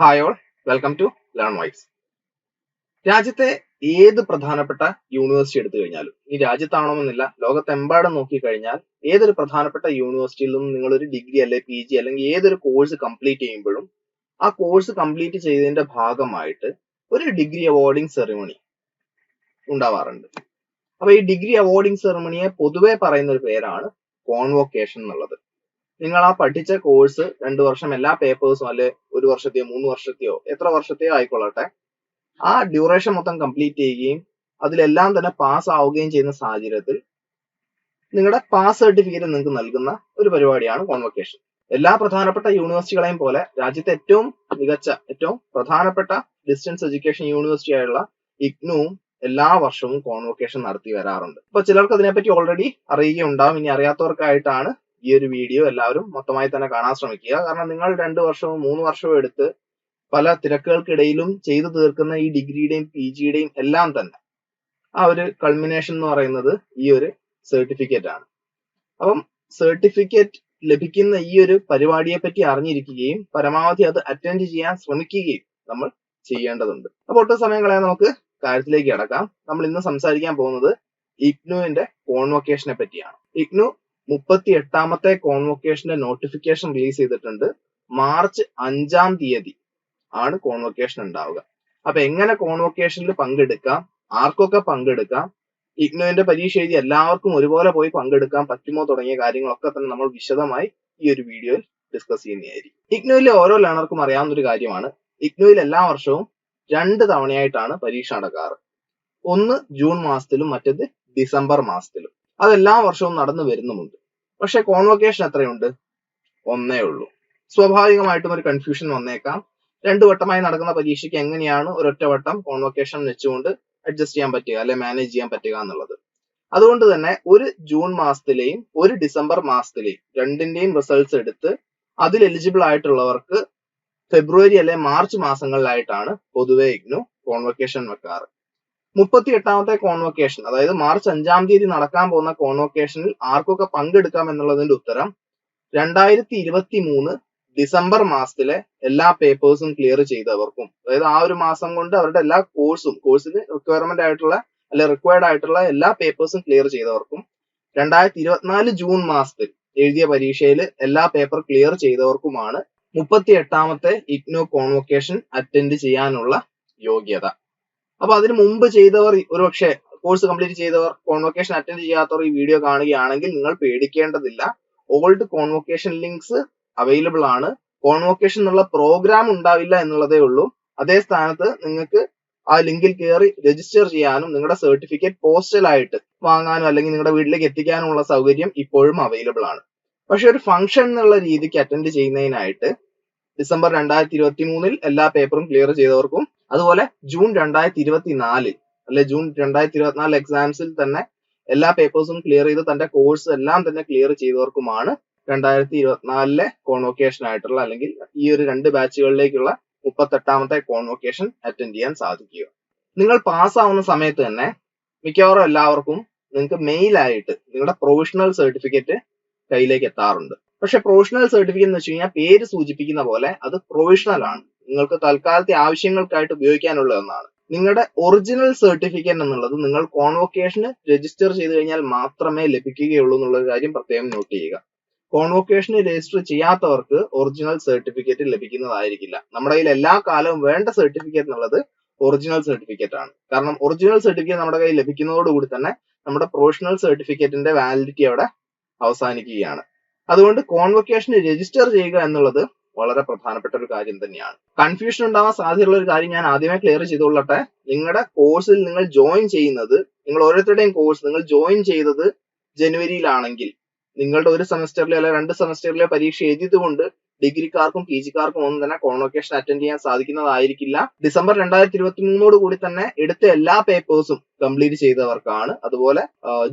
Hi all welcome to Learnwise രാജ്യത്തെ ഏത് പ്രധാനപ്പെട്ട യൂണിവേഴ്സിറ്റി എടുത്തു കഴിഞ്ഞാലും ഈ രാജ്യത്താണോമെന്നില്ല ലോകത്തെമ്പാടും നോക്കിക്കഴിഞ്ഞാൽ ഏതൊരു പ്രധാനപ്പെട്ട യൂണിവേഴ്സിറ്റിയിൽ നിന്നും നിങ്ങൾ ഒരു ഡിഗ്രി അല്ലെ പി ജി അല്ലെങ്കിൽ ഏതൊരു കോഴ്സ് കംപ്ലീറ്റ് ചെയ്യുമ്പോഴും ആ കോഴ്സ് കംപ്ലീറ്റ് ചെയ്തതിന്റെ ഭാഗമായിട്ട് ഒരു ഡിഗ്രി അവാർഡിംഗ് സെറിമണി ഉണ്ടാവാറുണ്ട്. അപ്പൊ ഈ ഡിഗ്രി അവാർഡിംഗ് സെറിമണിയെ പൊതുവെ പറയുന്ന ഒരു പേരാണ് കോൺവോക്കേഷൻ എന്നുള്ളത്. നിങ്ങൾ ആ പഠിച്ച കോഴ്സ് രണ്ടു വർഷം എല്ലാ പേപ്പേഴ്സും അല്ലെ ഒരു വർഷത്തെയോ മൂന്ന് വർഷത്തെയോ എത്ര വർഷത്തെയോ ആയിക്കൊള്ളട്ടെ. ആ ഡ്യൂറേഷൻ മൊത്തം കംപ്ലീറ്റ് ചെയ്യുകയും അതിലെല്ലാം തന്നെ പാസ് ആവുകയും ചെയ്യുന്ന സാഹചര്യത്തിൽ നിങ്ങളുടെ പാസ് സർട്ടിഫിക്കറ്റ് നിങ്ങൾക്ക് നൽകുന്ന ഒരു പരിപാടിയാണ് കോൺവൊക്കേഷൻ എല്ലാ പ്രധാനപ്പെട്ട യൂണിവേഴ്സിറ്റികളെയും പോലെ രാജ്യത്തെ ഏറ്റവും മികച്ച ഏറ്റവും പ്രധാനപ്പെട്ട ഡിസ്റ്റൻസ് എഡ്യൂക്കേഷൻ യൂണിവേഴ്സിറ്റി ആയുള്ള ഇഗ്നുവും എല്ലാ വർഷവും കോൺവൊക്കേഷൻ നടത്തി വരാറുണ്ട്. അപ്പൊ ചിലർക്ക് അതിനെപ്പറ്റി ഓൾറെഡി അറിയുകയുണ്ടാവും. ഇനി അറിയാത്തവർക്കായിട്ടാണ് ഈ ഒരു വീഡിയോ എല്ലാവരും മൊത്തമായി തന്നെ കാണാൻ ശ്രമിക്കുക. കാരണം നിങ്ങൾ രണ്ടു വർഷവും മൂന്ന് വർഷവും എടുത്ത് പല തിരക്കുകൾക്കിടയിലും ചെയ്തു തീർക്കുന്ന ഈ ഡിഗ്രിയുടെയും പി ജിയുടെയും എല്ലാം തന്നെ ആ ഒരു കൾമിനേഷൻ എന്ന് പറയുന്നത് ഈ ഒരു സർട്ടിഫിക്കറ്റ് ആണ്. അപ്പം സർട്ടിഫിക്കറ്റ് ലഭിക്കുന്ന ഈ ഒരു പരിപാടിയെ പറ്റി അറിഞ്ഞിരിക്കുകയും പരമാവധി അത് അറ്റൻഡ് ചെയ്യാൻ ശ്രമിക്കുകയും നമ്മൾ ചെയ്യേണ്ടതുണ്ട്. അപ്പോൾ ഒട്ടും സമയം നമുക്ക് കാര്യത്തിലേക്ക് കടക്കാം. നമ്മൾ ഇന്ന് സംസാരിക്കാൻ പോകുന്നത് ഇഗ്നുവിന്റെ കോൺവൊക്കേഷനെ പറ്റിയാണ്. ഇഗ്നു മുപ്പത്തി എട്ടാമത്തെ കോൺവൊക്കേഷന്റെ നോട്ടിഫിക്കേഷൻ റിലീസ് ചെയ്തിട്ടുണ്ട്. മാർച്ച് അഞ്ചാം തീയതി ആണ് കോൺവൊക്കേഷൻ ഉണ്ടാവുക. അപ്പൊ എങ്ങനെ കോൺവൊക്കേഷനിൽ പങ്കെടുക്കാം? ആർക്കൊക്കെ പങ്കെടുക്കാം? ഇഗ്നോന്റെ പരീക്ഷ എഴുതി എല്ലാവർക്കും ഒരുപോലെ പോയി പങ്കെടുക്കാൻ പറ്റുമോ തുടങ്ങിയ കാര്യങ്ങളൊക്കെ തന്നെ നമ്മൾ വിശദമായി ഈ ഒരു വീഡിയോയിൽ ഡിസ്കസ് ചെയ്യുന്നതായിരിക്കും. ഇഗ്നോയിലെ ഓരോ ലേണർക്കും അറിയാവുന്ന ഒരു കാര്യമാണ്. ഇഗ്നോയിൽ എല്ലാ വർഷവും രണ്ട് തവണയായിട്ടാണ് പരീക്ഷ നടക്കാറ്. ഒന്ന് ജൂൺ മാസത്തിലും മറ്റേത് ഡിസംബർ മാസത്തിലും. അതെല്ലാ വർഷവും നടന്നു വരുന്നുമുണ്ട്. പക്ഷെ കോൺവൊക്കേഷൻ എത്രയുണ്ട് ഒന്നേ ഉള്ളൂ. സ്വാഭാവികമായിട്ടും ഒരു കൺഫ്യൂഷൻ വന്നേക്കാം. രണ്ടു വട്ടമായി നടക്കുന്ന പരീക്ഷയ്ക്ക് എങ്ങനെയാണ് ഒരൊറ്റ വട്ടം കോൺവൊക്കേഷൻ വെച്ചുകൊണ്ട് അഡ്ജസ്റ്റ് ചെയ്യാൻ പറ്റുക അല്ലെ മാനേജ് ചെയ്യാൻ പറ്റുക എന്നുള്ളത്. അതുകൊണ്ട് തന്നെ ഒരു ജൂൺ മാസത്തിലെയും ഒരു ഡിസംബർ മാസത്തിലെയും രണ്ടിന്റെയും റിസൾട്ട്സ് എടുത്ത് അതിൽ എലിജിബിൾ ആയിട്ടുള്ളവർക്ക് ഫെബ്രുവരി അല്ലെ മാർച്ച് മാസങ്ങളിലായിട്ടാണ് പൊതുവെ ഇഗ്നു കോൺവൊക്കേഷൻ വെക്കാറ്. മുപ്പത്തി എട്ടാമത്തെ കോൺവൊക്കേഷൻ അതായത് മാർച്ച് അഞ്ചാം തീയതി നടക്കാൻ പോകുന്ന കോൺവൊക്കേഷനിൽ ആർക്കൊക്കെ പങ്കെടുക്കാം എന്നുള്ളതിന്റെ ഉത്തരം രണ്ടായിരത്തി ഇരുപത്തി മൂന്ന് ഡിസംബർ മാസത്തിലെ എല്ലാ പേപ്പേഴ്സും ക്ലിയർ ചെയ്തവർക്കും. അതായത് ആ ഒരു മാസം കൊണ്ട് അവരുടെ എല്ലാ കോഴ്സും കോഴ്സിന് റിക്വയർമെന്റ് ആയിട്ടുള്ള അല്ലെ റിക്വയർഡ് ആയിട്ടുള്ള എല്ലാ പേപ്പേഴ്സും ക്ലിയർ ചെയ്തവർക്കും. രണ്ടായിരത്തി ഇരുപത്തിനാല് ജൂൺ മാസത്തിൽ എഴുതിയ പരീക്ഷയിൽ എല്ലാ പേപ്പർ ക്ലിയർ ചെയ്തവർക്കുമാണ് മുപ്പത്തി എട്ടാമത്തെ ഇഗ്നോ കോൺവൊക്കേഷൻ അറ്റൻഡ് ചെയ്യാനുള്ള യോഗ്യത. അപ്പൊ അതിന് മുമ്പ് ചെയ്തവർ ഒരുപക്ഷെ കോഴ്സ് കംപ്ലീറ്റ് ചെയ്തവർ കോൺവൊക്കേഷൻ അറ്റൻഡ് ചെയ്യാത്തവർ ഈ വീഡിയോ കാണുകയാണെങ്കിൽ നിങ്ങൾ പേടിക്കേണ്ടതില്ല. ഓൾഡ് കോൺവൊക്കേഷൻ ലിങ്ക്സ് അവൈലബിൾ ആണ്. കോൺവൊക്കേഷൻ എന്നുള്ള പ്രോഗ്രാം ഉണ്ടാവില്ല എന്നുള്ളതേ ഉള്ളൂ. അതേ സ്ഥാനത്ത് നിങ്ങൾക്ക് ആ ലിങ്കിൽ കയറി രജിസ്റ്റർ ചെയ്യാനും നിങ്ങളുടെ സർട്ടിഫിക്കറ്റ് പോസ്റ്റലായിട്ട് വാങ്ങാനും അല്ലെങ്കിൽ നിങ്ങളുടെ വീട്ടിലേക്ക് എത്തിക്കാനുമുള്ള സൗകര്യം ഇപ്പോഴും അവൈലബിൾ ആണ്. പക്ഷെ ഒരു ഫംഗ്ഷൻ എന്നുള്ള രീതിക്ക് അറ്റൻഡ് ചെയ്യുന്നതിനായിട്ട് ഡിസംബർ രണ്ടായിരത്തി ഇരുപത്തി മൂന്നിൽ എല്ലാ പേപ്പറും ക്ലിയർ ചെയ്തവർക്കും അതുപോലെ ജൂൺ രണ്ടായിരത്തി ഇരുപത്തിനാലിൽ അല്ലെ ജൂൺ രണ്ടായിരത്തി ഇരുപത്തിനാല് എക്സാംസിൽ തന്നെ എല്ലാ പേപ്പേഴ്സും ക്ലിയർ ചെയ്ത് തന്റെ കോഴ്സ് എല്ലാം തന്നെ ക്ലിയർ ചെയ്തവർക്കുമാണ് രണ്ടായിരത്തി ഇരുപത്തിനാലിലെ കോൺവൊക്കേഷൻ ആയിട്ടുള്ള അല്ലെങ്കിൽ ഈ ഒരു രണ്ട് ബാച്ചുകളിലേക്കുള്ള മുപ്പത്തെട്ടാമത്തെ കോൺവൊക്കേഷൻ അറ്റൻഡ് ചെയ്യാൻ സാധിക്കുക. നിങ്ങൾ പാസ്സാവുന്ന സമയത്ത് തന്നെ മിക്കവാറും എല്ലാവർക്കും നിങ്ങൾക്ക് മെയിലായിട്ട് നിങ്ങളുടെ പ്രൊവിഷണൽ സർട്ടിഫിക്കറ്റ് കയ്യിലേക്ക് എത്താറുണ്ട്. പക്ഷെ പ്രൊവിഷണൽ സർട്ടിഫിക്കറ്റ് എന്ന് വെച്ച് കഴിഞ്ഞാൽ പേര് സൂചിപ്പിക്കുന്ന പോലെ അത് പ്രൊവിഷണൽ ആണ്. നിങ്ങൾക്ക് തൽക്കാലത്തെ ആവശ്യങ്ങൾക്കായിട്ട് ഉപയോഗിക്കാനുള്ള ഒന്നാണ്. നിങ്ങളുടെ ഒറിജിനൽ സർട്ടിഫിക്കറ്റ് എന്നുള്ളത് നിങ്ങൾ കോൺവൊക്കേഷന് രജിസ്റ്റർ ചെയ്ത് കഴിഞ്ഞാൽ മാത്രമേ ലഭിക്കുകയുള്ളൂ എന്നുള്ള കാര്യം പ്രത്യേകം നോട്ട് ചെയ്യുക. കോൺവൊക്കേഷന് രജിസ്റ്റർ ചെയ്യാത്തവർക്ക് ഒറിജിനൽ സർട്ടിഫിക്കറ്റ് ലഭിക്കുന്നതായിരിക്കില്ല. നമ്മുടെ കയ്യിൽ എല്ലാ കാലവും വേണ്ട സർട്ടിഫിക്കറ്റ് എന്നുള്ളത് ഒറിജിനൽ സർട്ടിഫിക്കറ്റ് ആണ്. കാരണം ഒറിജിനൽ സർട്ടിഫിക്കറ്റ് നമ്മുടെ കയ്യിൽ ലഭിക്കുന്നതോടുകൂടി തന്നെ നമ്മുടെ പ്രൊഫഷണൽ സർട്ടിഫിക്കറ്റിന്റെ വാലിഡിറ്റി അവിടെ അവസാനിക്കുകയാണ്. അതുകൊണ്ട് കോൺവൊക്കേഷന് രജിസ്റ്റർ ചെയ്യുക എന്നുള്ളത് വളരെ പ്രധാനപ്പെട്ട ഒരു കാര്യം തന്നെയാണ്. കൺഫ്യൂഷൻ ഉണ്ടാവാൻ സാധ്യതയുള്ള ഒരു കാര്യം ഞാൻ ആദ്യമേ ക്ലിയർ ചെയ്തുകൊള്ളട്ടെ. നിങ്ങളുടെ കോഴ്സിൽ നിങ്ങൾ ജോയിൻ ചെയ്യുന്നത് നിങ്ങൾ ഓരോരുത്തരുടെയും കോഴ്സ് നിങ്ങൾ ജോയിൻ ചെയ്തത് ജനുവരിയിലാണെങ്കിൽ നിങ്ങളുടെ ഒരു സെമസ്റ്ററിലെ അല്ലെ രണ്ട് സെമസ്റ്ററിലെ പരീക്ഷ എഴുതിയതുകൊണ്ട് ഡിഗ്രിക്കാർക്കും പി ജിക്കാർക്കും ഒന്നും തന്നെ കോൺവൊക്കേഷൻ അറ്റൻഡ് ചെയ്യാൻ സാധിക്കുന്നതായിരിക്കില്ല. ഡിസംബർ രണ്ടായിരത്തി ഇരുപത്തി മൂന്നോട് കൂടി തന്നെ എടുത്ത എല്ലാ പേപ്പേഴ്സും കംപ്ലീറ്റ് ചെയ്തവർക്കാണ്. അതുപോലെ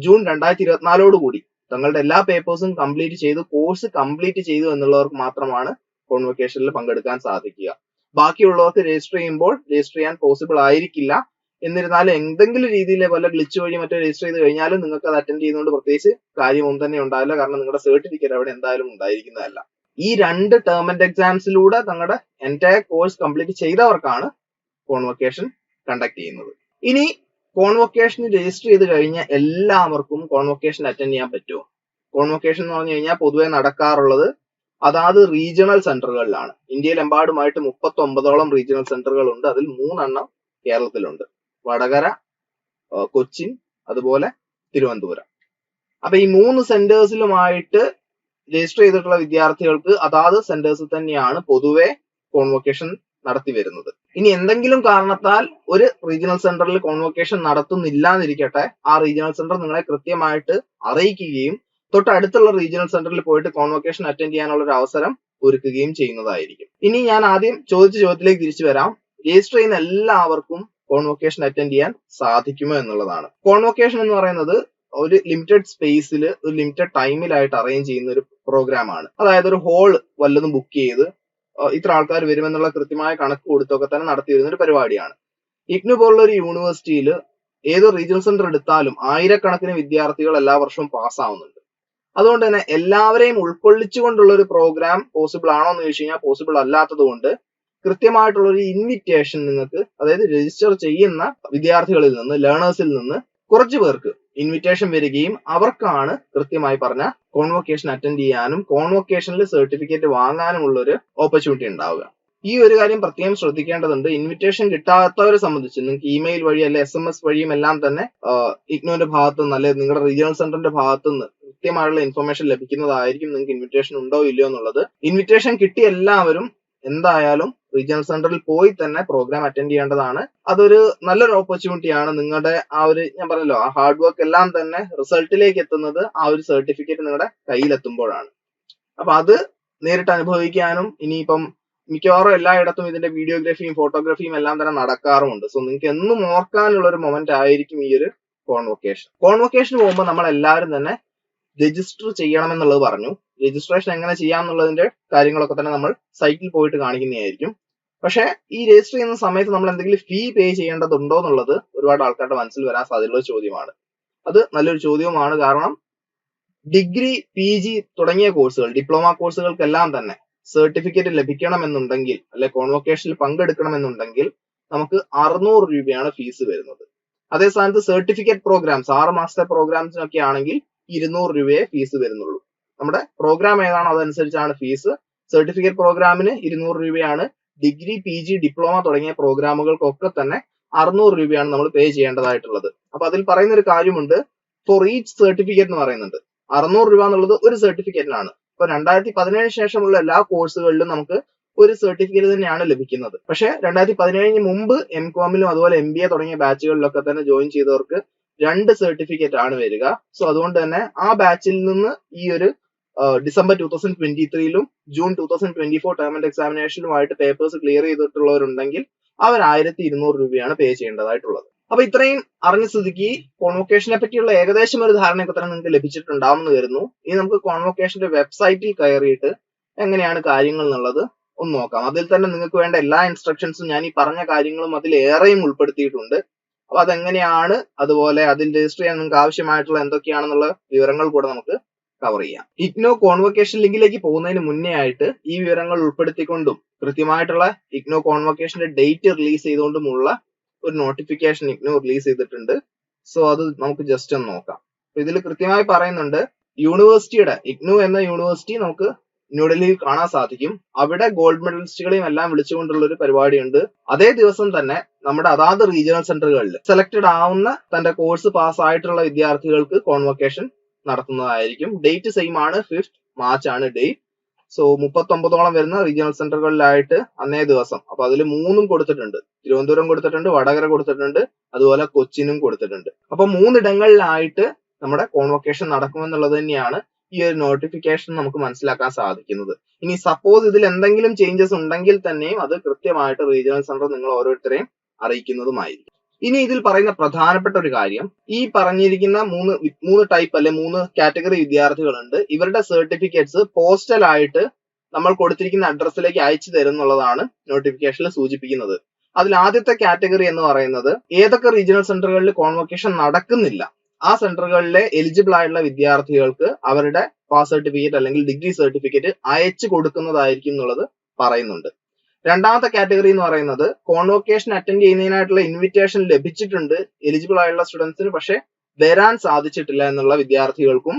ജൂൺ രണ്ടായിരത്തി ഇരുപത്തിനാലോട് കൂടി തങ്ങളുടെ എല്ലാ പേപ്പേഴ്സും കംപ്ലീറ്റ് ചെയ്തു കോഴ്സ് കംപ്ലീറ്റ് ചെയ്തു എന്നുള്ളവർക്ക് മാത്രമാണ് കോൺവൊക്കേഷനിൽ പങ്കെടുക്കാൻ സാധിക്കുക. ബാക്കിയുള്ളവർക്ക് രജിസ്റ്റർ ചെയ്യുമ്പോൾ രജിസ്റ്റർ ചെയ്യാൻ പോസിബിൾ ആയിരിക്കില്ല. എന്നിരുന്നാലും എന്തെങ്കിലും രീതിയിൽ വല്ല ഗ്ലിച്ച് വഴി മറ്റോ രജിസ്റ്റർ ചെയ്ത് കഴിഞ്ഞാലും നിങ്ങൾക്ക് അത് അറ്റൻഡ് ചെയ്യുന്നതുകൊണ്ട് പ്രത്യേകിച്ച് കാര്യമൊന്നും തന്നെ ഉണ്ടാവില്ല. കാരണം നിങ്ങളുടെ സർട്ടിഫിക്കറ്റ് അവിടെ എന്തായാലും ഉണ്ടായിരിക്കുന്നതല്ല. ഈ രണ്ട് ടേം ആൻഡ് എക്സാംസിലൂടെ തങ്ങളുടെ എന്റയർ കോഴ്സ് കംപ്ലീറ്റ് ചെയ്തവർക്കാണ് കോൺവൊക്കേഷൻ കണ്ടക്ട് ചെയ്യുന്നത്. ഇനി കോൺവൊക്കേഷൻ രജിസ്റ്റർ ചെയ്ത് കഴിഞ്ഞ എല്ലാവർക്കും കോൺവൊക്കേഷൻ അറ്റൻഡ് ചെയ്യാൻ പറ്റുമോ? കോൺവൊക്കേഷൻ എന്ന് പറഞ്ഞു കഴിഞ്ഞാൽ പൊതുവെ നടക്കാറുള്ളത് അതാത് റീജിയണൽ സെന്ററുകളിലാണ് ഇന്ത്യയിലെമ്പാടുമായിട്ട് മുപ്പത്തി ഒമ്പതോളം റീജിയണൽ സെന്ററുകൾ ഉണ്ട് അതിൽ മൂന്നെണ്ണം കേരളത്തിലുണ്ട്. വടകര കൊച്ചിൻ അതുപോലെ തിരുവനന്തപുരം. അപ്പൊ ഈ മൂന്ന് സെന്റേഴ്സിലുമായിട്ട് രജിസ്റ്റർ ചെയ്തിട്ടുള്ള വിദ്യാർത്ഥികൾക്ക് അതാത് സെന്റേഴ്സിൽ തന്നെയാണ് പൊതുവെ കോൺവൊക്കേഷൻ നടത്തി വരുന്നത്. ഇനി എന്തെങ്കിലും കാരണത്താൽ ഒരു റീജിയണൽ സെന്ററിൽ കോൺവൊക്കേഷൻ നടത്തുന്നില്ല എന്നിരിക്കട്ടെ ആ റീജിയണൽ സെന്റർ നിങ്ങളെ കൃത്യമായിട്ട് അറിയിക്കുകയും തൊട്ടടുത്തുള്ള റീജിയണൽ സെന്ററിൽ പോയിട്ട് കോൺവൊക്കേഷൻ അറ്റൻഡ് ചെയ്യാനുള്ള ഒരു അവസരം ഒരുക്കുകയും ചെയ്യുന്നതായിരിക്കും. ഇനി ഞാൻ ആദ്യം ചോദിച്ച ചോദ്യത്തിലേക്ക് തിരിച്ചു വരാം. രജിസ്റ്റർ ചെയ്യുന്ന എല്ലാവർക്കും കോൺവൊക്കേഷൻ അറ്റൻഡ് ചെയ്യാൻ സാധിക്കുമോ എന്നുള്ളതാണ്. കോൺവൊക്കേഷൻ എന്ന് പറയുന്നത് ഒരു ലിമിറ്റഡ് സ്പേസിൽ ഒരു ലിമിറ്റഡ് ടൈമിലായിട്ട് അറേഞ്ച് ചെയ്യുന്ന ഒരു പ്രോഗ്രാം ആണ്. അതായത് ഒരു ഹോൾ വല്ലതും ബുക്ക് ചെയ്ത് ഇത്ര ആൾക്കാർ വരുമെന്നുള്ള കൃത്യമായ കണക്ക് കൊടുത്തൊക്കെ തന്നെ നടത്തിയിരുന്ന ഒരു പരിപാടിയാണ്. ഇഗ്നു പോലുള്ള ഒരു യൂണിവേഴ്സിറ്റിയിൽ ഏത് റീജിയണൽ സെന്റർ എടുത്താലും ആയിരക്കണക്കിന് വിദ്യാർത്ഥികൾ എല്ലാ വർഷവും പാസ്സാവുന്നുണ്ട് അതുകൊണ്ട് തന്നെ എല്ലാവരെയും ഉൾക്കൊള്ളിച്ചുകൊണ്ടുള്ള ഒരു പ്രോഗ്രാം പോസിബിൾ ആണോ എന്ന് ചോദിച്ചു കഴിഞ്ഞാൽ പോസിബിൾ അല്ലാത്തത് കൊണ്ട് കൃത്യമായിട്ടുള്ള ഒരു ഇൻവിറ്റേഷൻ നിങ്ങൾക്ക് അതായത് രജിസ്റ്റർ ചെയ്യുന്ന വിദ്യാർത്ഥികളിൽ നിന്ന് ലേണേഴ്സിൽ നിന്ന് കുറച്ചു പേർക്ക് ഇൻവിറ്റേഷൻ വരികയും അവർക്കാണ് കൃത്യമായി പറഞ്ഞ കോൺവൊക്കേഷൻ അറ്റൻഡ് ചെയ്യാനും കോൺവൊക്കേഷനിൽ സർട്ടിഫിക്കറ്റ് വാങ്ങാനുമുള്ള ഒരു ഓപ്പർച്യൂണിറ്റി ഉണ്ടാവുക. ഈ ഒരു കാര്യം പ്രത്യേകം ശ്രദ്ധിക്കേണ്ടതുണ്ട്. ഇൻവിറ്റേഷൻ കിട്ടാത്തവരെ സംബന്ധിച്ച് നിങ്ങൾക്ക് ഇമെയിൽ വഴി അല്ലെ എസ് എം എസ് വഴിയും എല്ലാം തന്നെ ഇഗ്നോന്റെ ഭാഗത്തുനിന്ന് അല്ലെ നിങ്ങളുടെ റീജിയണൽ സെന്ററിന്റെ ഭാഗത്തു നിന്ന് കൃത്യമായുള്ള ഇൻഫർമേഷൻ ലഭിക്കുന്നതായിരിക്കും നിങ്ങൾക്ക് ഇൻവിറ്റേഷൻ ഉണ്ടോ ഇല്ലയോ എന്നുള്ളത്. ഇൻവിറ്റേഷൻ കിട്ടിയ എല്ലാവരും എന്തായാലും റീജിയണൽ സെന്ററിൽ പോയി തന്നെ പ്രോഗ്രാം അറ്റൻഡ് ചെയ്യേണ്ടതാണ്. അതൊരു നല്ലൊരു ഓപ്പർച്യൂണിറ്റി ആണ്. നിങ്ങളുടെ ആ ഒരു ഞാൻ പറഞ്ഞല്ലോ ആ ഹാർഡ് വർക്ക് എല്ലാം തന്നെ റിസൾട്ടിലേക്ക് എത്തുന്നത് ആ ഒരു സർട്ടിഫിക്കറ്റ് നിങ്ങളുടെ കയ്യിലെത്തുമ്പോഴാണ്. അപ്പൊ അത് നേരിട്ട് അനുഭവിക്കാനും ഇനിയിപ്പം മിക്കവാറും എല്ലായിടത്തും ഇതിന്റെ വീഡിയോഗ്രാഫിയും ഫോട്ടോഗ്രാഫിയും എല്ലാം തന്നെ നടക്കാറുമുണ്ട്. സോ നിങ്ങൾക്ക് എന്നും ഓർക്കാനുള്ള ഒരു മൊമെന്റ് ആയിരിക്കും ഈ ഒരു കോൺവൊക്കേഷൻ കോൺവൊക്കേഷന് പോകുമ്പോൾ നമ്മൾ എല്ലാവരും തന്നെ രജിസ്റ്റർ ചെയ്യണമെന്നുള്ളത് പറഞ്ഞു. രജിസ്ട്രേഷൻ എങ്ങനെ ചെയ്യാം എന്നുള്ളതിന്റെ കാര്യങ്ങളൊക്കെ തന്നെ നമ്മൾ സൈറ്റിൽ പോയിട്ട് കാണിക്കുന്നതായിരിക്കും. പക്ഷെ ഈ രജിസ്റ്റർ ചെയ്യുന്ന സമയത്ത് നമ്മൾ എന്തെങ്കിലും ഫീ പേ ചെയ്യേണ്ടതുണ്ടോ എന്നുള്ളത് ഒരുപാട് ആൾക്കാരുടെ മനസ്സിൽ വരാൻ സാധ്യതയുള്ള ചോദ്യമാണ്. അത് നല്ലൊരു ചോദ്യവുമാണ്. കാരണം ഡിഗ്രി പി ജി തുടങ്ങിയ കോഴ്സുകൾ ഡിപ്ലോമ കോഴ്സുകൾക്കെല്ലാം തന്നെ സർട്ടിഫിക്കറ്റ് ലഭിക്കണമെന്നുണ്ടെങ്കിൽ അല്ലെ കോൺവൊക്കേഷനിൽ പങ്കെടുക്കണമെന്നുണ്ടെങ്കിൽ നമുക്ക് അറുന്നൂറ് രൂപയാണ് ഫീസ് വരുന്നത്. അതേ സ്ഥാനത്ത് സർട്ടിഫിക്കറ്റ് പ്രോഗ്രാംസ് ആറ് മാസത്തെ പ്രോഗ്രാംസിനൊക്കെ ആണെങ്കിൽ ഇരുന്നൂറ് രൂപയെ ഫീസ് വരുന്നുള്ളൂ. നമ്മുടെ പ്രോഗ്രാം ഏതാണോ അതനുസരിച്ചാണ് ഫീസ് സർട്ടിഫിക്കറ്റ് പ്രോഗ്രാമിന് ഇരുന്നൂറ് രൂപയാണ്. ഡിഗ്രി പി ജി ഡിപ്ലോമ തുടങ്ങിയ പ്രോഗ്രാമുകൾക്കൊക്കെ തന്നെ അറുന്നൂറ് രൂപയാണ് നമ്മൾ പേ ചെയ്യേണ്ടതായിട്ടുള്ളത്. അപ്പൊ അതിൽ പറയുന്ന ഒരു കാര്യമുണ്ട്. ഫോർ ഈച്ച് സർട്ടിഫിക്കറ്റ് എന്ന് പറയുന്നുണ്ട്. അറുന്നൂറ് രൂപ എന്നുള്ളത് ഒരു സർട്ടിഫിക്കറ്റിനാണ് ഇപ്പൊ രണ്ടായിരത്തി പതിനേഴ് ശേഷമുള്ള എല്ലാ കോഴ്സുകളിലും നമുക്ക് ഒരു സർട്ടിഫിക്കറ്റ് തന്നെയാണ് ലഭിക്കുന്നത്. പക്ഷേ രണ്ടായിരത്തി പതിനേഴിന് മുമ്പ് എം കോമിലും അതുപോലെ എം ബി എ തുടങ്ങിയ ബാച്ചുകളിലൊക്കെ തന്നെ ജോയിൻ ചെയ്തവർക്ക് രണ്ട് സർട്ടിഫിക്കറ്റ് ആണ് വരിക. സോ അതുകൊണ്ട് തന്നെ ആ ബാച്ചിൽ നിന്ന് ഈ ഒരു December two thousand twenty ത്രീയിലും June two thousand twenty four term and എക്സാമിനേഷനുമായിട്ട് papers clear ചെയ്തിട്ടുള്ളവരുണ്ടെങ്കിൽ അവർ ആയിരത്തി ഇരുന്നൂറ് രൂപയാണ് പേ ചെയ്യേണ്ടതായിട്ടുള്ളത്. അപ്പൊ ഇത്രയും അറിഞ്ഞ സ്ഥിതിക്ക് കോൺവൊക്കേഷനെ പറ്റിയുള്ള ഏകദേശം ഒരു ധാരണയൊക്കെ തന്നെ നിങ്ങൾക്ക് ലഭിച്ചിട്ടുണ്ടാവുമെന്ന് വരുന്നു. ഇനി നമുക്ക് കോൺവൊക്കേഷന്റെ വെബ്സൈറ്റിൽ കയറിയിട്ട് എങ്ങനെയാണ് കാര്യങ്ങൾ എന്നുള്ളത് ഒന്ന് നോക്കാം. അതിൽ തന്നെ നിങ്ങൾക്ക് വേണ്ട എല്ലാ ഇൻസ്ട്രക്ഷൻസും ഞാൻ ഈ പറഞ്ഞ കാര്യങ്ങളും അതിലേറെയും ഉൾപ്പെടുത്തിയിട്ടുണ്ട്. അപ്പൊ അതെങ്ങനെയാണ്? അതുപോലെ അതിന്റെ രജിസ്റ്റർ ചെയ്യാൻ നിങ്ങൾക്ക് ആവശ്യമായിട്ടുള്ള എന്തൊക്കെയാണെന്നുള്ള വിവരങ്ങൾ കൂടെ നമുക്ക് കവർ ചെയ്യാം. ഇഗ്നോ കോൺവൊക്കേഷൻ ലിങ്കിലേക്ക് പോകുന്നതിന് മുന്നേ ആയിട്ട് ഈ വിവരങ്ങൾ ഉൾപ്പെടുത്തിക്കൊണ്ടും കൃത്യമായിട്ടുള്ള ഇഗ്നോ കോൺവൊക്കേഷന്റെ ഡേറ്റ് റിലീസ് ചെയ്തുകൊണ്ടുമുള്ള ഒരു നോട്ടിഫിക്കേഷൻ ഇഗ്നോ റിലീസ് ചെയ്തിട്ടുണ്ട്. സോ അത് നമുക്ക് ജസ്റ്റ് ഒന്ന് നോക്കാം. ഇതിൽ കൃത്യമായി പറയുന്നുണ്ട് യൂണിവേഴ്സിറ്റിയുടെ ഇഗ്നു എന്ന യൂണിവേഴ്സിറ്റി നമുക്ക് ന്യൂഡൽഹിയിൽ കാണാൻ സാധിക്കും. അവിടെ ഗോൾഡ് മെഡലിസ്റ്റുകളെയും എല്ലാം വിളിച്ചുകൊണ്ടുള്ള ഒരു പരിപാടിയുണ്ട്. അതേ ദിവസം തന്നെ നമ്മുടെ അതാത് റീജിയണൽ സെന്ററുകളിൽ സെലക്ടഡ് ആവുന്ന തന്റെ കോഴ്സ് പാസ് ആയിട്ടുള്ള വിദ്യാർത്ഥികൾക്ക് കോൺവൊക്കേഷൻ നടത്തുന്നതായിരിക്കും. ഡേറ്റ് സെയിം ആണ്. ഫിഫ്ത് മാർച്ച് ആണ് ഡേറ്റ് സോ മുപ്പത്തൊമ്പതോളം വരുന്ന റീജിയണൽ സെന്ററുകളിലായിട്ട് അന്നേ ദിവസം. അപ്പൊ അതിൽ മൂന്നും കൊടുത്തിട്ടുണ്ട്. തിരുവനന്തപുരം കൊടുത്തിട്ടുണ്ട് വടകര കൊടുത്തിട്ടുണ്ട് അതുപോലെ കൊച്ചിനും കൊടുത്തിട്ടുണ്ട്. അപ്പൊ മൂന്നിടങ്ങളിലായിട്ട് നമ്മുടെ കോൺവൊക്കേഷൻ നടക്കുമെന്നുള്ളത് തന്നെയാണ് ഈ ഒരു നോട്ടിഫിക്കേഷൻ നമുക്ക് മനസ്സിലാക്കാൻ സാധിക്കുന്നത്. ഇനി സപ്പോസ് ഇതിൽ എന്തെങ്കിലും ചേഞ്ചസ് ഉണ്ടെങ്കിൽ തന്നെയും അത് കൃത്യമായിട്ട് റീജിയണൽ സെന്റർ നിങ്ങൾ ഓരോരുത്തരെയും അറിയിക്കുന്നതുമായിരിക്കും. ഇനി ഇതിൽ പറയുന്ന പ്രധാനപ്പെട്ട ഒരു കാര്യം ഈ പറഞ്ഞിരിക്കുന്ന മൂന്ന് മൂന്ന് ടൈപ്പ് അല്ലെ മൂന്ന് കാറ്റഗറി വിദ്യാർത്ഥികളുണ്ട്. ഇവരുടെ സർട്ടിഫിക്കറ്റ്സ് പോസ്റ്റൽ ആയിട്ട് നമ്മൾ കൊടുത്തിരിക്കുന്ന അഡ്രസ്സിലേക്ക് അയച്ചു തരും എന്നുള്ളതാണ് നോട്ടിഫിക്കേഷനിൽ സൂചിപ്പിക്കുന്നത്. അതിൽ ആദ്യത്തെ കാറ്റഗറി എന്ന് പറയുന്നത് ഏതൊക്കെ റീജിയണൽ സെന്ററുകളിൽ കോൺവൊക്കേഷൻ നടക്കുന്നില്ല. ആ സെന്ററുകളിലെ എലിജിബിൾ ആയിട്ടുള്ള വിദ്യാർത്ഥികൾക്ക് അവരുടെ പാസ് സർട്ടിഫിക്കറ്റ് അല്ലെങ്കിൽ ഡിഗ്രി സർട്ടിഫിക്കറ്റ് അയച്ചു കൊടുക്കുന്നതായിരിക്കും എന്നുള്ളത് പറയുന്നുണ്ട്. രണ്ടാമത്തെ കാറ്റഗറി എന്ന് പറയുന്നത് കോൺവൊക്കേഷൻ അറ്റൻഡ് ചെയ്യുന്നതിനായിട്ടുള്ള ഇൻവിറ്റേഷൻ ലഭിച്ചിട്ടുണ്ട് എലിജിബിൾ ആയുള്ള സ്റ്റുഡൻസിന് പക്ഷെ വരാൻ സാധിച്ചിട്ടില്ല എന്നുള്ള വിദ്യാർത്ഥികൾക്കും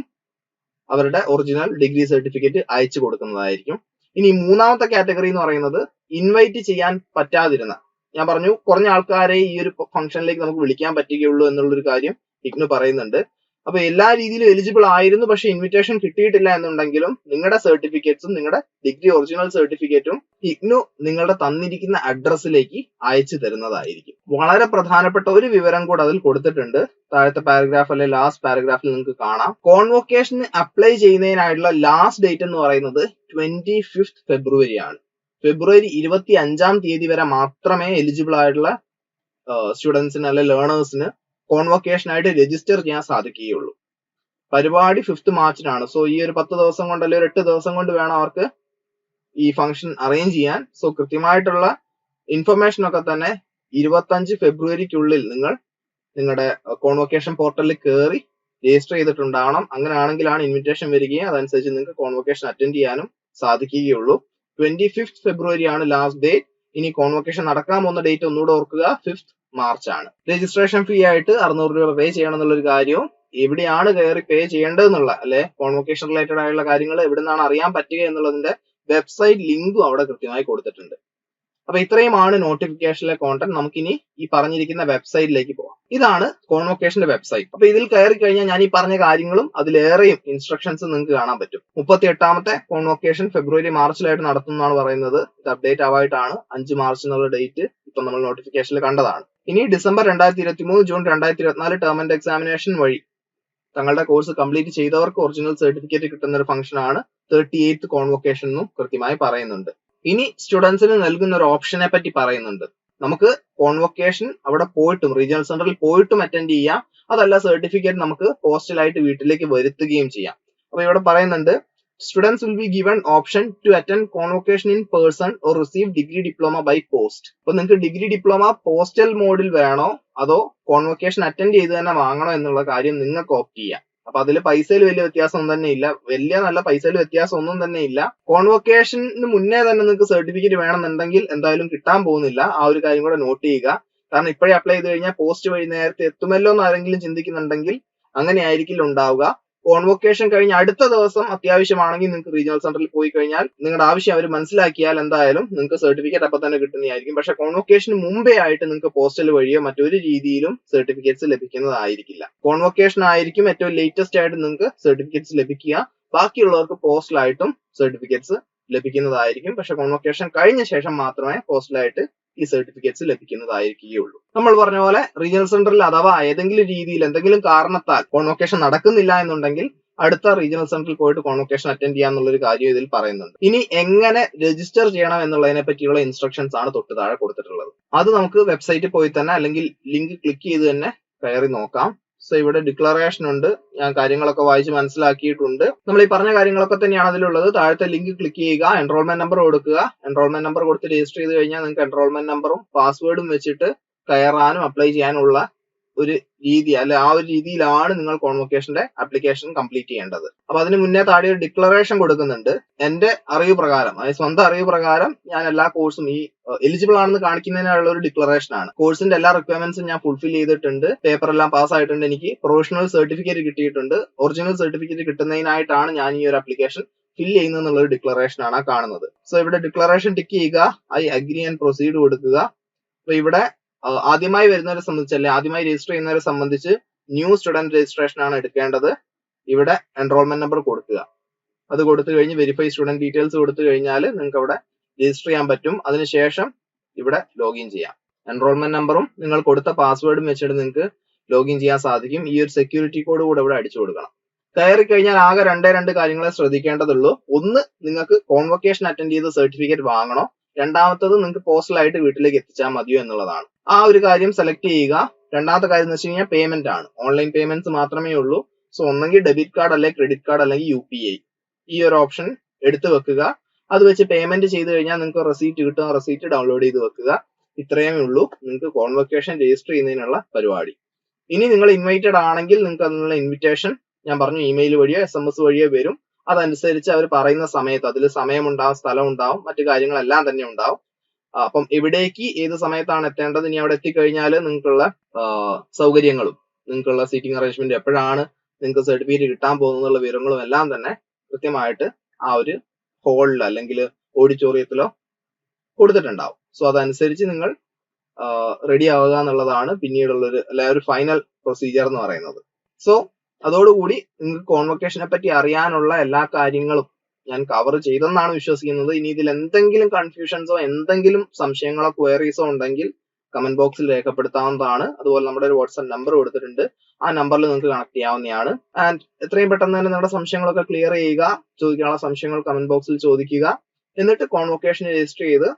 അവരുടെ ഒറിജിനൽ ഡിഗ്രി സർട്ടിഫിക്കറ്റ് അയച്ചു കൊടുക്കുന്നതായിരിക്കും. ഇനി മൂന്നാമത്തെ കാറ്റഗറി എന്ന് പറയുന്നത് ഇൻവൈറ്റ് ചെയ്യാൻ പറ്റാതിരുന്ന. ഞാൻ പറഞ്ഞു കുറഞ്ഞ ആൾക്കാരെ ഈ ഒരു ഫംഗ്ഷനിലേക്ക് നമുക്ക് വിളിക്കാൻ പറ്റുകയുള്ളൂ എന്നുള്ളൊരു കാര്യം ഇഗ്നു പറയുന്നുണ്ട്. അപ്പൊ എല്ലാ രീതിയിലും എലിജിബിൾ ആയിരുന്നു പക്ഷെ ഇൻവിറ്റേഷൻ കിട്ടിയിട്ടില്ല എന്നുണ്ടെങ്കിലും നിങ്ങളുടെ സർട്ടിഫിക്കറ്റ്സും നിങ്ങളുടെ ഡിഗ്രി ഒറിജിനൽ സർട്ടിഫിക്കറ്റും ഇഗ്നു നിങ്ങളുടെ തന്നിരിക്കുന്ന അഡ്രസ്സിലേക്ക് അയച്ചു തരുന്നതായിരിക്കും. വളരെ പ്രധാനപ്പെട്ട ഒരു വിവരം കൂടെ അതിൽ കൊടുത്തിട്ടുണ്ട്. താഴത്തെ പാരഗ്രാഫ് അല്ലെ ലാസ്റ്റ് പാരഗ്രാഫിൽ നിങ്ങൾക്ക് കാണാം. കോൺവൊക്കേഷന് അപ്ലൈ ചെയ്യുന്നതിനായിട്ടുള്ള ലാസ്റ്റ് ഡേറ്റ് എന്ന് പറയുന്നത് ട്വന്റി ഫിഫ്ത് ഫെബ്രുവരി ആണ്. ഫെബ്രുവരി ഇരുപത്തി അഞ്ചാം തീയതി വരെ മാത്രമേ എലിജിബിൾ ആയിട്ടുള്ള സ്റ്റുഡൻസിന് അല്ലെ ലേണേഴ്സിന് കോൺവൊക്കേഷൻ ആയിട്ട് രജിസ്റ്റർ ചെയ്യാൻ സാധിക്കുകയുള്ളൂ. പരിപാടി ഫിഫ്ത് മാർച്ചിനാണ്. സോ ഈ ഒരു പത്ത് ദിവസം കൊണ്ട് അല്ലെങ്കിൽ ഒരു എട്ട് ദിവസം കൊണ്ട് വേണം അവർക്ക് ഈ ഫംഗ്ഷൻ അറേഞ്ച് ചെയ്യാൻ. സോ കൃത്യമായിട്ടുള്ള ഇൻഫർമേഷൻ ഒക്കെ തന്നെ ഇരുപത്തഞ്ച് ഫെബ്രുവരിക്കുള്ളിൽ നിങ്ങൾ നിങ്ങളുടെ കോൺവൊക്കേഷൻ പോർട്ടലിൽ കയറി രജിസ്റ്റർ ചെയ്തിട്ടുണ്ടാവണം. അങ്ങനെയാണെങ്കിലാണ് ഇൻവിറ്റേഷൻ വരികയും അതനുസരിച്ച് നിങ്ങൾക്ക് കോൺവൊക്കേഷൻ അറ്റൻഡ് ചെയ്യാനും സാധിക്കുകയുള്ളൂ. ട്വന്റി ഫിഫ്ത് ഫെബ്രുവരി ആണ് ലാസ്റ്റ് ഡേറ്റ് ഇനി കോൺവൊക്കേഷൻ നടക്കാൻ പോകുന്ന ഡേറ്റ് ഒന്നുകൂടെ ഓർക്കുക. ഫിഫ്ത് മാർച്ച് ആണ് രജിസ്ട്രേഷൻ ഫീ ആയിട്ട് അറുന്നൂറ് രൂപ പേ ചെയ്യണം എന്നുള്ളൊരു കാര്യവും എവിടെയാണ് കയറി പേ ചെയ്യേണ്ടതെന്നുള്ള അല്ലെ? കോൺവൊക്കേഷൻ റിലേറ്റഡ് ആയുള്ള കാര്യങ്ങൾ എവിടെ നിന്നാണ് അറിയാൻ പറ്റുക എന്നുള്ളതിന്റെ വെബ്സൈറ്റ് ലിങ്കും അവിടെ കൃത്യമായി കൊടുത്തിട്ടുണ്ട്. അപ്പൊ ഇത്രയുമാണ് നോട്ടിഫിക്കേഷനിലെ കോണ്ടന്റ് നമുക്കിനി ഈ പറഞ്ഞിരിക്കുന്ന വെബ്സൈറ്റിലേക്ക് പോവാം. ഇതാണ് കോൺവൊക്കേഷന്റെ വെബ്സൈറ്റ് അപ്പൊ ഇതിൽ കയറി കഴിഞ്ഞാൽ ഞാൻ ഈ പറഞ്ഞ കാര്യങ്ങളും അതിലേറെയും ഇൻസ്ട്രക്ഷൻസ് നിങ്ങൾക്ക് കാണാൻ പറ്റും. മുപ്പത്തി എട്ടാമത്തെ കോൺവൊക്കേഷൻ ഫെബ്രുവരി മാർച്ചിലായിട്ട് നടത്തുന്നതാണ് പറയുന്നത്. ഇത് അപ്ഡേറ്റ് ആവായിട്ടാണ്. അഞ്ച് മാർച്ച് എന്നുള്ള ഡേറ്റ് ഇപ്പൊ നമ്മൾ നോട്ടിഫിക്കേഷനിൽ കണ്ടതാണ്. ഇനി ഡിസംബർ രണ്ടായിരത്തി ഇരുപത്തി മൂന്ന് ജൂൺ രണ്ടായിരത്തി ഇരുപത്തിനാല് ടേം ആൻഡ് എക്സാമിനേഷൻ വഴി. തങ്ങളുടെ കോഴ്സ് കംപ്ലീറ്റ് ചെയ്തവർക്ക് ഒറിജിനൽ സർട്ടിഫിക്കറ്റ് കിട്ടുന്ന ഒരു ഫംഗ്ഷൻ ആണ് തേർട്ടി എയ്ത്ത് കോൺവൊക്കേഷൻ എന്നും കൃത്യമായി പറയുന്നുണ്ട്. ഇനി സ്റ്റുഡൻസിന് നൽകുന്ന ഒരു ഓപ്ഷനെ പറ്റി പറയുന്നുണ്ട്. നമുക്ക് കോൺവൊക്കേഷൻ അവിടെ പോയിട്ടും റീജിയണൽ സെന്ററിൽ പോയിട്ടും അറ്റൻഡ് ചെയ്യാം. അതല്ല സർട്ടിഫിക്കറ്റ് നമുക്ക് പോസ്റ്റലായിട്ട് വീട്ടിലേക്ക് വരുത്തുകയും ചെയ്യാം. അപ്പൊ ഇവിടെ പറയുന്നുണ്ട് students will be given option to attend convocation in person or receive degree diploma by post. അപ്പോൾ നിങ്ങൾക്ക് ഡിഗ്രി ഡിപ്ലോമ പോസ്റ്റൽ മോഡിൽ വേണോ? അതോ കോൺവൊക്കേഷൻ അറ്റൻഡ് ചെയ്ത് തന്നെ വാങ്ങണോ എന്നുള്ള കാര്യം നിങ്ങൾക്ക് ഓപ്റ്റ് ചെയ്യാം. അപ്പൊ അതിൽ പൈസയിൽ വലിയ വ്യത്യാസം തന്നെ ഇല്ല. വലിയ നല്ല പൈസയിൽ വ്യത്യാസം ഒന്നും തന്നെ ഇല്ല. കോൺവൊക്കേഷന് മുന്നേ തന്നെ നിങ്ങൾക്ക് സർട്ടിഫിക്കറ്റ് വേണമെന്നുണ്ടെങ്കിൽ എന്തായാലും കിട്ടാൻ പോകുന്നില്ല. ആ ഒരു കാര്യം കൂടെ നോട്ട് ചെയ്യുക. കാരണം ഇപ്പോഴേ അപ്ലൈ ചെയ്ത് കഴിഞ്ഞാൽ പോസ്റ്റ് വഴി നേരത്തെ എത്തുമല്ലോ എന്ന് ആരെങ്കിലും ചിന്തിക്കുന്നുണ്ടെങ്കിൽ അങ്ങനെ ആയിരിക്കില്ല ഉണ്ടാവുക. കോൺവൊക്കേഷൻ കഴിഞ്ഞ് അടുത്ത ദിവസം അത്യാവശ്യമാണെങ്കിൽ നിങ്ങൾക്ക് റീജിയണൽ സെന്ററിൽ പോയി കഴിഞ്ഞാൽ നിങ്ങളുടെ ആവശ്യം അവർ മനസ്സിലാക്കിയാൽ എന്തായാലും നിങ്ങൾക്ക് സർട്ടിഫിക്കറ്റ് അപ്പൊ തന്നെ കിട്ടുന്നതായിരിക്കും. പക്ഷെ കോൺവൊക്കേഷന് മുമ്പേ ആയിട്ട് നിങ്ങൾക്ക് പോസ്റ്റൽ വഴിയോ മറ്റൊരു രീതിയിലും സർട്ടിഫിക്കറ്റ്സ് ലഭിക്കുന്നതായിരിക്കില്ല. കോൺവൊക്കേഷൻ ആയിരിക്കും ഏറ്റവും ലേറ്റസ്റ്റ് ആയിട്ട് നിങ്ങൾക്ക് സർട്ടിഫിക്കറ്റ്സ് ലഭിക്കുക. ബാക്കിയുള്ളവർക്ക് പോസ്റ്റലായിട്ടും സർട്ടിഫിക്കറ്റ്സ് ലഭിക്കുന്നതായിരിക്കും. പക്ഷെ കോൺവൊക്കേഷൻ കഴിഞ്ഞ ശേഷം മാത്രമേ പോസ്റ്റലായിട്ട് ഈ സർട്ടിഫിക്കറ്റ്സ് ലഭിക്കുന്നതായിരിക്കുകയുള്ളൂ. നമ്മൾ പറഞ്ഞ പോലെ റീജിയണൽ സെന്ററിൽ അഥവാ ഏതെങ്കിലും രീതിയിൽ എന്തെങ്കിലും കാരണത്താൽ കോൺവൊക്കേഷൻ നടക്കുന്നില്ല എന്നുണ്ടെങ്കിൽ അടുത്ത റീജിയണൽ സെന്ററിൽ പോയിട്ട് കോൺവൊക്കേഷൻ അറ്റൻഡ് ചെയ്യാന്നുള്ള ഒരു കാര്യം ഇതിൽ പറയുന്നുണ്ട്. ഇനി എങ്ങനെ രജിസ്റ്റർ ചെയ്യണം എന്നുള്ളതിനെ പറ്റിയുള്ള ഇൻസ്ട്രക്ഷൻസ് ആണ് തൊട്ട് താഴെ കൊടുത്തിട്ടുള്ളത്. അത് നമുക്ക് വെബ്സൈറ്റിൽ പോയി തന്നെ അല്ലെങ്കിൽ ലിങ്ക് ക്ലിക്ക് ചെയ്ത് തന്നെ കയറി നോക്കാം. സോ ഇവിടെ ഡിക്ലറേഷൻ ഉണ്ട്. ഞാൻ കാര്യങ്ങളൊക്കെ വായിച്ച് മനസ്സിലാക്കിയിട്ടുണ്ട്. നമ്മൾ ഈ പറഞ്ഞ കാര്യങ്ങളൊക്കെ തന്നെയാണ് അതിലുള്ളത്. താഴത്തെ ലിങ്ക് ക്ലിക്ക് ചെയ്യുക എൻറോൾമെന്റ് നമ്പർ കൊടുക്കുക. എൻറോൾമെന്റ് നമ്പർ കൊടുത്ത് രജിസ്റ്റർ ചെയ്ത് കഴിഞ്ഞാൽ നിങ്ങൾക്ക് എൻറോൾമെന്റ് നമ്പറും പാസ്വേഡും വെച്ചിട്ട് കയറാനും അപ്ലൈ ചെയ്യാനുള്ള ഒരു രീതി അല്ലെ ആ ഒരു രീതിയിലാണ് നിങ്ങൾ കോൺവൊക്കേഷന്റെ ആപ്ലിക്കേഷൻ കംപ്ലീറ്റ് ചെയ്യേണ്ടത്. അപ്പൊ അതിന് മുന്നേ താഴെ ഒരു ഡിക്ലറേഷൻ കൊടുക്കുന്നുണ്ട്. എന്റെ അറിവ് പ്രകാരം അതായത് സ്വന്തം അറിവ് പ്രകാരം ഞാൻ എല്ലാ കോഴ്സും ഈ എലിജിബിൾ ആണെന്ന് കാണിക്കുന്നതിനുള്ള ഒരു ഡിക്ലറേഷൻ ആണ്. കോഴ്സിന്റെ എല്ലാ റിക്വയർമെന്റ്സും ഞാൻ ഫുൾഫിൽ ചെയ്തിട്ടുണ്ട്. പേപ്പർ എല്ലാം പാസ് ആയിട്ടുണ്ട്. എനിക്ക് പ്രൊഫഷണൽ സർട്ടിഫിക്കറ്റ് കിട്ടിയിട്ടുണ്ട്. ഒറിജിനൽ സർട്ടിഫിക്കറ്റ് കിട്ടുന്നതിനായിട്ടാണ് ഞാൻ ഈ ഒരു ആപ്ലിക്കേഷൻ ഫിൽ ചെയ്യുന്നത് എന്നുള്ള ഒരു ഡിക്ലറേഷൻ ആണ് കാണുന്നത്. സോ ഇവിടെ ഡിക്ലറേഷൻ ടിക്ക് ചെയ്യുക ഐ അഗ്രി ആൻഡ് പ്രൊസീഡ് കൊടുക്കുക. അപ്പൊ ഇവിടെ ആദ്യമായി വരുന്നവരെ സംബന്ധിച്ച് അല്ലെ ആദ്യമായി രജിസ്റ്റർ ചെയ്യുന്നവരെ സംബന്ധിച്ച് ന്യൂ സ്റ്റുഡന്റ് രജിസ്ട്രേഷൻ ആണ് എടുക്കേണ്ടത്. ഇവിടെ എൻറോൾമെന്റ് നമ്പർ കൊടുക്കുക. അത് കൊടുത്തു കഴിഞ്ഞ് വെരിഫൈ സ്റ്റുഡന്റ് ഡീറ്റെയിൽസ് കൊടുത്തു കഴിഞ്ഞാൽ നിങ്ങൾക്ക് അവിടെ രജിസ്റ്റർ ചെയ്യാൻ പറ്റും. അതിനുശേഷം ഇവിടെ ലോഗിൻ ചെയ്യാം. എൻറോൾമെന്റ് നമ്പറും നിങ്ങൾ കൊടുത്ത പാസ്വേഡും വെച്ചിട്ട് നിങ്ങൾക്ക് ലോഗിൻ ചെയ്യാൻ സാധിക്കും. ഈ ഒരു സെക്യൂരിറ്റി കോഡ് കൂടെ ഇവിടെ അടിച്ചു കൊടുക്കണം. കയറി കഴിഞ്ഞാൽ ആകെ രണ്ടേ രണ്ട് കാര്യങ്ങളെ ശ്രദ്ധിക്കേണ്ടതുള്ളൂ. ഒന്ന് നിങ്ങൾക്ക് കോൺവൊക്കേഷൻ അറ്റൻഡ് ചെയ്ത സർട്ടിഫിക്കറ്റ് വാങ്ങണോ. രണ്ടാമത്തത് നിങ്ങൾക്ക് പോസ്റ്റലായിട്ട് വീട്ടിലേക്ക് എത്തിച്ചാൽ മതിയോ എന്നുള്ളതാണ്. ആ ഒരു കാര്യം സെലക്ട് ചെയ്യുക. രണ്ടാമത്തെ കാര്യം എന്ന് വെച്ച് കഴിഞ്ഞാൽ പേയ്മെന്റ് ആണ്. ഓൺലൈൻ പേയ്മെന്റ്സ് മാത്രമേ ഉള്ളൂ. സോ ഒന്നെങ്കിൽ ഡെബിറ്റ് കാർഡ് അല്ലെങ്കിൽ ക്രെഡിറ്റ് കാർഡ് അല്ലെങ്കിൽ യു പി ഐ ഈ ഒരു ഓപ്ഷൻ എടുത്തു വെക്കുക. അത് വെച്ച് പേയ്മെന്റ് ചെയ്ത് കഴിഞ്ഞാൽ നിങ്ങൾക്ക് റെസീറ്റ് കിട്ടും. റെസീറ്റ് ഡൗൺലോഡ് ചെയ്ത് വെക്കുക. ഇത്രയേ ഉള്ളൂ. നിങ്ങൾക്ക് കോൺവൊക്കേഷൻ രജിസ്റ്റർ ചെയ്യുന്നതിനുള്ള പരിപാടി. ഇനി നിങ്ങൾ ഇൻവൈറ്റഡ് ആണെങ്കിൽ നിങ്ങൾക്ക് അതിനുള്ള ഇൻവിറ്റേഷൻ ഞാൻ പറഞ്ഞു ഇമെയിൽ വഴിയോ എസ് എം എസ് വഴിയോ വരും. അതനുസരിച്ച് അവർ പറയുന്ന സമയത്ത് അതിൽ സമയമുണ്ടാവും സ്ഥലം ഉണ്ടാവും മറ്റു കാര്യങ്ങളെല്ലാം തന്നെ ഉണ്ടാവും. അപ്പം എവിടേക്ക് ഏത് സമയത്താണ് എത്തേണ്ടത്? ഇനി അവിടെ എത്തിക്കഴിഞ്ഞാൽ നിങ്ങൾക്കുള്ള സൗകര്യങ്ങളും നിങ്ങൾക്കുള്ള സീറ്റിംഗ് അറേഞ്ച്മെന്റ് എപ്പോഴാണ് നിങ്ങൾക്ക് സർട്ടിഫിക്കറ്റ് കിട്ടാൻ പോകുന്നുള്ള വിവരങ്ങളും എല്ലാം തന്നെ കൃത്യമായിട്ട് ആ ഒരു ഹോളിൽ അല്ലെങ്കിൽ ഓഡിറ്റോറിയത്തിലോ കൊടുത്തിട്ടുണ്ടാവും. സോ അതനുസരിച്ച് നിങ്ങൾ റെഡി ആവുക എന്നുള്ളതാണ് പിന്നീടുള്ളൊരു അല്ലെ ഒരു ഫൈനൽ പ്രൊസീജിയർ എന്ന് പറയുന്നത്. സോ അതോടുകൂടി നിങ്ങൾക്ക് കോൺവൊക്കേഷനെ പറ്റി അറിയാനുള്ള എല്ലാ കാര്യങ്ങളും ഞാൻ കവർ ചെയ്തെന്നാണ് വിശ്വസിക്കുന്നത്. ഇനി ഇതിൽ എന്തെങ്കിലും കൺഫ്യൂഷൻസോ എന്തെങ്കിലും സംശയങ്ങളോ ക്വയറീസോ ഉണ്ടെങ്കിൽ കമന്റ് ബോക്സിൽ രേഖപ്പെടുത്താവുന്നതാണ്. അതുപോലെ നമ്മുടെ ഒരു വാട്സ്ആപ്പ് നമ്പർ കൊടുത്തിട്ടുണ്ട്. ആ നമ്പറിൽ നിങ്ങൾക്ക് കണക്ട് ചെയ്യാവുന്നതാണ്. ആൻഡ് എത്രയും പെട്ടെന്ന് തന്നെ നിങ്ങളുടെ സംശയങ്ങളൊക്കെ ക്ലിയർ ചെയ്യുക. ചോദിക്കാനുള്ള സംശയങ്ങൾ കമന്റ് ബോക്സിൽ ചോദിക്കുക. എന്നിട്ട് കോൺവൊക്കേഷൻ രജിസ്റ്റർ ചെയ്ത്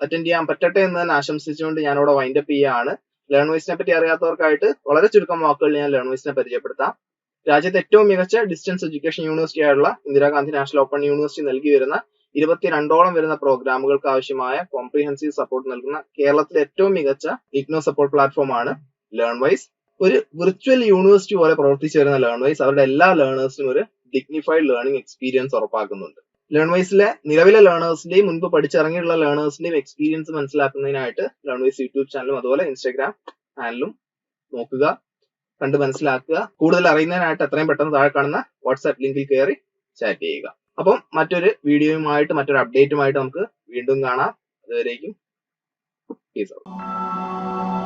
അറ്റൻഡ് ചെയ്യാൻ പറ്റട്ടെ എന്ന് തന്നെ ആശംസിച്ചുകൊണ്ട് ഞാനിവിടെ വൈൻഡപ്പ് ചെയ്യുകയാണ്. ലേൺ വൈസിനെ പറ്റി അറിയാത്തവർക്കായിട്ട് വളരെ ചുരുക്കം വാക്കുകൾ ഞാൻ ലേൺ വൈസിനെ പരിചയപ്പെടുത്താം. രാജ്യത്തെ ഏറ്റവും മികച്ച ഡിസ്റ്റൻസ് എഡ്യൂക്കേഷൻ യൂണിവേഴ്സിറ്റി ആയിട്ടുള്ള ഇന്ദിരാഗാന്ധി നാഷണൽ ഓപ്പൺ യൂണിവേഴ്സിറ്റി നൽകി വരുന്ന ഇരുപത്തിരണ്ടോളം വരുന്ന പ്രോഗ്രാമുകൾക്ക് ആവശ്യമായ കോംപ്രിഹെൻസീവ് സപ്പോർട്ട് നൽകുന്ന കേരളത്തിലെ ഏറ്റവും മികച്ച ഇഗ്നോ സപ്പോർട്ട് പ്ലാറ്റ്ഫോം ആണ് ലേൺ വൈസ് ഒരു വിർച്വൽ യൂണിവേഴ്സിറ്റി പോലെ പ്രവർത്തിച്ചു വരുന്ന ലേൺ വൈസ് അവരുടെ എല്ലാ ലേണേഴ്സിനും ഒരു ഡിഗ്നിഫൈഡ് ലേണിംഗ് എക്സ്പീരിയൻസ് ഉറപ്പാക്കുന്നുണ്ട്. ലേൺ വൈസിലെ നിലവിലെ ലേണേഴ്സിന്റെയും മുൻപ് പഠിച്ചിറങ്ങിയിട്ടുള്ള ലേണേഴ്സിന്റെയും എക്സ്പീരിയൻസ് മനസ്സിലാക്കുന്നതിനായിട്ട് ലേൺ വൈസ് യൂട്യൂബ് ചാനലും അതുപോലെ ഇൻസ്റ്റാഗ്രാം ചാനലും നോക്കുക. കണ്ട് മനസ്സിലാക്കുക. കൂടുതൽ അറിയുന്നതിനായിട്ട് എത്രയും പെട്ടെന്ന് താഴെ കാണുന്ന വാട്സ്ആപ്പ് ലിങ്കിൽ കയറി ചാറ്റ് ചെയ്യുക. അപ്പം മറ്റൊരു വീഡിയോയുമായിട്ട് മറ്റൊരു അപ്ഡേറ്റുമായിട്ട് നമുക്ക് വീണ്ടും കാണാം. അതുവരേക്കും പീസ് ഔട്ട്